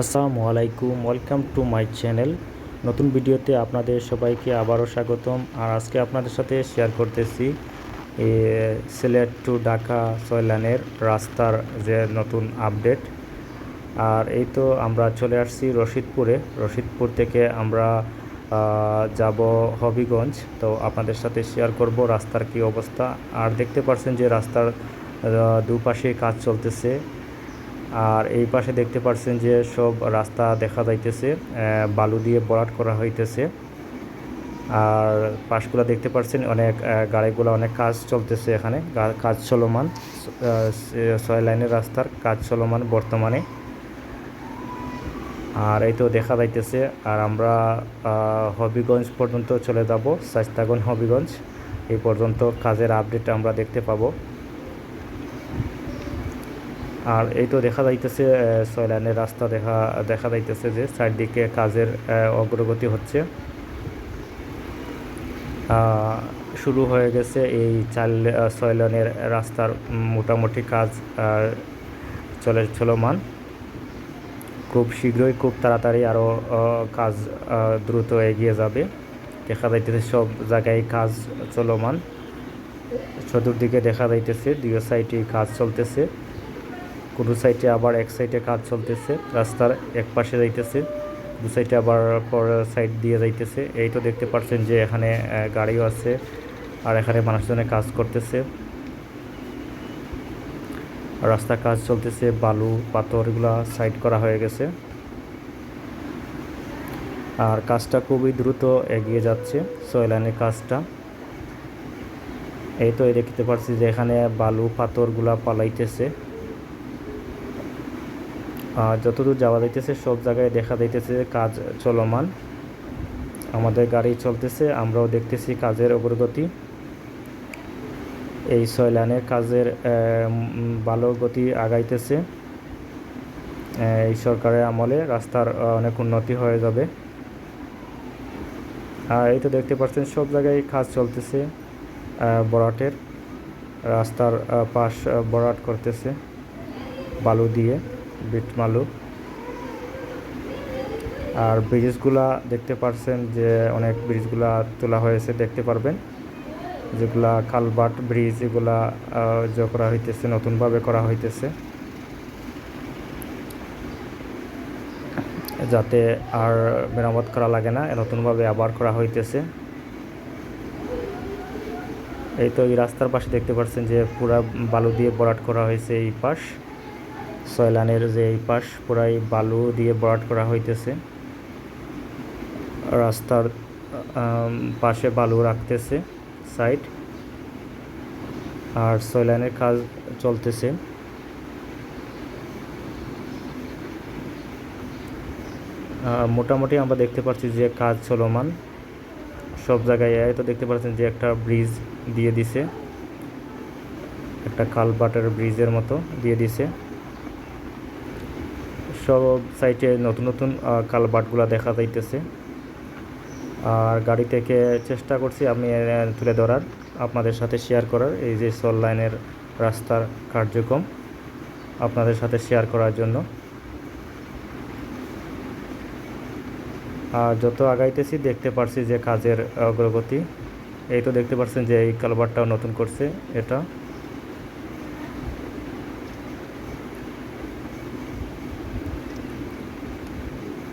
আসসালামু আলাইকুম, welcome to my channel. নতুন ভিডিওতে আপনাদের সবাইকে আবারও স্বাগতম। আর আজকে আপনাদের সাথে শেয়ার করতেছি সিলেট টু ঢাকা ছয় লাইনের রাস্তার যে নতুন আপডেট। আর এই তো আমরা চলে আসছি রশিদপুরে। রশিদপুর থেকে আমরা যাব হবিগঞ্জ। তো আপনাদের সাথে শেয়ার করব রাস্তার কি অবস্থা। আর দেখতে পাচ্ছেন যে রাস্তার দুপাশে কাজ চলতেছে। আর এই পাশে দেখতে পাচ্ছেন যে সব রাস্তা দেখা যাইতেছে বালু দিয়ে বরাট করা হইতেছে। আর পাশগুলো দেখতে পাচ্ছেন অনেক গাড়িগুলো অনেক কাজ চলতেছে এখানে কাজ চলমান ছয় লাইনের রাস্তার কাজ চলমান বর্তমানে। আর এই তো দেখা যাইতেছে, আর আমরা হবিগঞ্জ পর্যন্ত চলে যাব শাস্তাগঞ্জ হবিগঞ্জ। এই পর্যন্ত কাজের আপডেট আমরা দেখতে পাবো। আর এই তো দেখা যাইতেছে ছয় লাইনের রাস্তা দেখা দেখা যাইতেছে যে চারদিকে কাজের অগ্রগতি হচ্ছে। শুরু হয়ে গেছে এই চার লে- ছয় লাইনের রাস্তার মোটামুটি কাজ চলে চলমান। খুব শীঘ্রই খুব তাড়াতাড়ি আরও কাজ দ্রুত এগিয়ে যাবে। দেখা যাইতেছে সব জায়গায় কাজ চলমান। চতুর্দিকে দেখা যাইতেছে, দুই সাইডে কাজ চলতেছে। কোনো সাইডে আবার এক সাইডে কাজ চলতেছে, রাস্তার এক পাশে যাইতেছে, দু সাইডে আবার পর সাইড দিয়ে যাইতেছে। এই তো দেখতে পাচ্ছেন যে এখানে গাড়িও আছে আর এখানে মানুষজনে কাজ করতেছে। রাস্তা কাজ চলতেছে, বালু, পাথর এগুলা সাইড করা হয়ে গেছে। আর কাজটা খুবই দ্রুত এগিয়ে যাচ্ছে, সয়লানের কাজটা। এই তো এই দেখতে পাচ্ছি যে এখানে বালু, পাথরগুলা পালাইতেছে। যতদূর যাওয়া যাইতেছে, সব জায়গায় দেখা যাইতেছে কাজ চলমান। আমাদের গাড়ি চলতেছে, আমরাও দেখতেছি কাজের অগ্রগতি। এই ছয় কাজের ভালো গতি আগাইতেছে। এই সরকারের আমলে রাস্তার অনেক উন্নতি হয়ে যাবে। আর এই তো দেখতে পাচ্ছেন, সব জায়গায় কাজ চলতেছে বরাটের। রাস্তার পাশ বরাট করতেছে, বালু দিয়ে। বিট বালু আর ব্রিজগুলা দেখতে পাচ্ছেন যে অনেক ব্রিজগুলা তোলা হয়েছে, দেখতে পারবেন। যেগুলা কালবাট ব্রিজ এগুলা যে করা হইতেছে, নতুনভাবে করা হইতেছে। যাতে আর মেরামত করা লাগে না নতুনভাবে আবার করা হইতেছে। এই তো এই রাস্তার পাশে দেখতে পাচ্ছেন যে পুরা বালু দিয়ে বরাট করা হয়েছে এই পাশ। সয়লানের যে এই পাশ পুরাই বালু দিয়ে বরাট করা হইতেছে। রাস্তার পাশে বালু রাখতেছে সাইড। আর সয়লানের কাজ চলতেছে। মোটামুটি আমরা দেখতে পাচ্ছি যে কাজ চলমান। সব জায়গায় তো দেখতে পাচ্ছেন যে একটা ব্রিজ দিয়ে দিছে। একটা কালবাটের ব্রিজের মতো দিয়ে দিছে। সব সাইটে নতুন নতুন কালবাটগুলা দেখা যাইতেছে। আর গাড়ি থেকে চেষ্টা করছি আমি তুলে ধরার, আপনাদের সাথে শেয়ার করার, এই যে সল লাইনের রাস্তার কার্যক্রম আপনাদের সাথে শেয়ার করার জন্য। আর যত আগাইতেছি, দেখতে পারছি যে কাজের, অগ্রগতি। এই তো দেখতে পাচ্ছেন যে এই কালবারটাও নতুন করছে, এটা।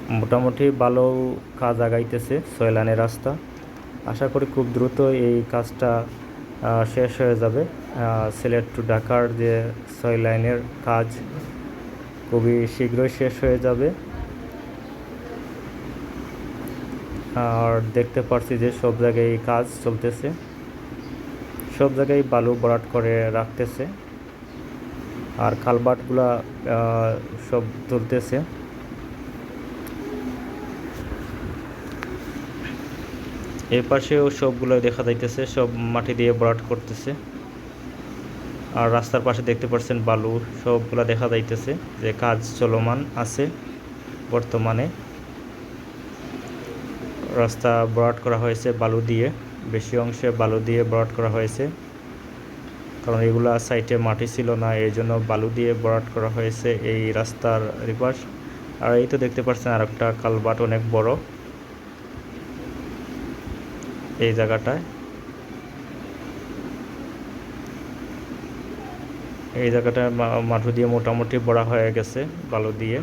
মোটামুটি ভালো কাজ আগাইতেছে ছয় লাইনের রাস্তা। আশা করি খুব দ্রুত এই কাজটা শেষ হয়ে যাবে। সিলেট টু ঢাকার যে ছয় লাইনের কাজ খুবই শীঘ্রই শেষ হয়ে যাবে। আর দেখতে পারছি যে সব জায়গায় কাজ চলতেছে। সব জায়গায় বালু বরাট করে রাখতেছে। আর কালবাটগুলা আহ, সব তুলতেছে এই পাশেও সবগুলো দেখা যাইতেছে, সব মাটি দিয়ে বরাট করতেছে। আর রাস্তার পাশে দেখতে পাচ্ছেন বালু, সবগুলা দেখা যাইতেছে যে কাজ চলমান আছে বর্তমানে। রাস্তা বরাট করা হয়েছে বালু দিয়ে, বেশি অংশে বালু দিয়ে বরাট করা হয়েছে। কারণ এগুলা সাইটে মাটি ছিল না এই জন্য বালু দিয়ে বরাট করা হয়েছে এই রাস্তার রিপাশ আর এই তো দেখতে পাচ্ছেন আর একটা কালবাট অনেক বড়। এই জায়গাটায়। এই জায়গাটা মা- মাটু দিয়ে মোটামুটি বড়া হয়ে গেছে, বালু দিয়ে।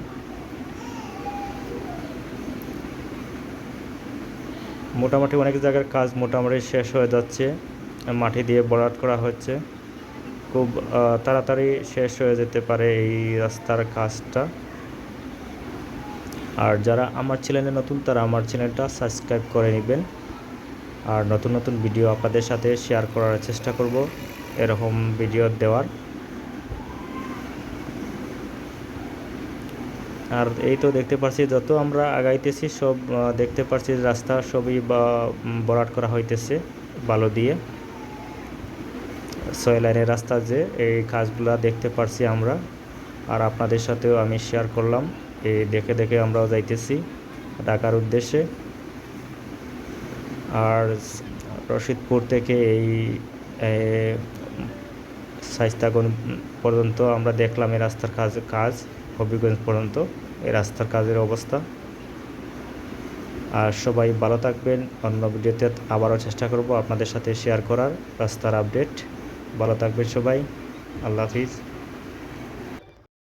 মোটামুটি অনেক জায়গার কাজ মোটামুটি শেষ হয়ে যাচ্ছে মাটি দিয়ে বরাট করা হচ্ছে। খুব তাড়াতাড়ি শেষ হয়ে যেতে পারে এই রাস্তার কাজটা। আর যারা আমার চ্যানেলে নতুন, তারা আমার চ্যানেলটা সাবস্ক্রাইব করে নেবেন। আর নতুন নতুন ভিডিও আপনাদের সাথে শেয়ার করার চেষ্টা করব। এরকম ভিডিও দেওয়ার। আর এই তো দেখতে পাচ্ছি যত আমরা আগাইতেছি, সব দেখতে পাচ্ছি রাস্তা সবই বা ভরাট করা হইতেছে বালু দিয়ে। ছয় লাইনের রাস্তা যে এই কাজগুলা দেখতে পারছি আমরা। আর আপনাদের সাথেও আমি শেয়ার করলাম। এই দেখে দেখে আমরাও যাইতেছি ঢাকার উদ্দেশ্যে। আর রশিদপুর থেকে এই সাইস্তাগন পর্যন্ত আমরা দেখলাম এই রাস্তার কাজ কাজ, হবিগঞ্জ পর্যন্ত, এই রাস্তার কাজের অবস্থা। আর সবাই ভালো থাকবেন, অন্য ভিডিওতে আবারও চেষ্টা করব আপনাদের সাথে শেয়ার করার রাস্তার আপডেট ভালো থাকবেন সবাই, আল্লাহ হাফিজ।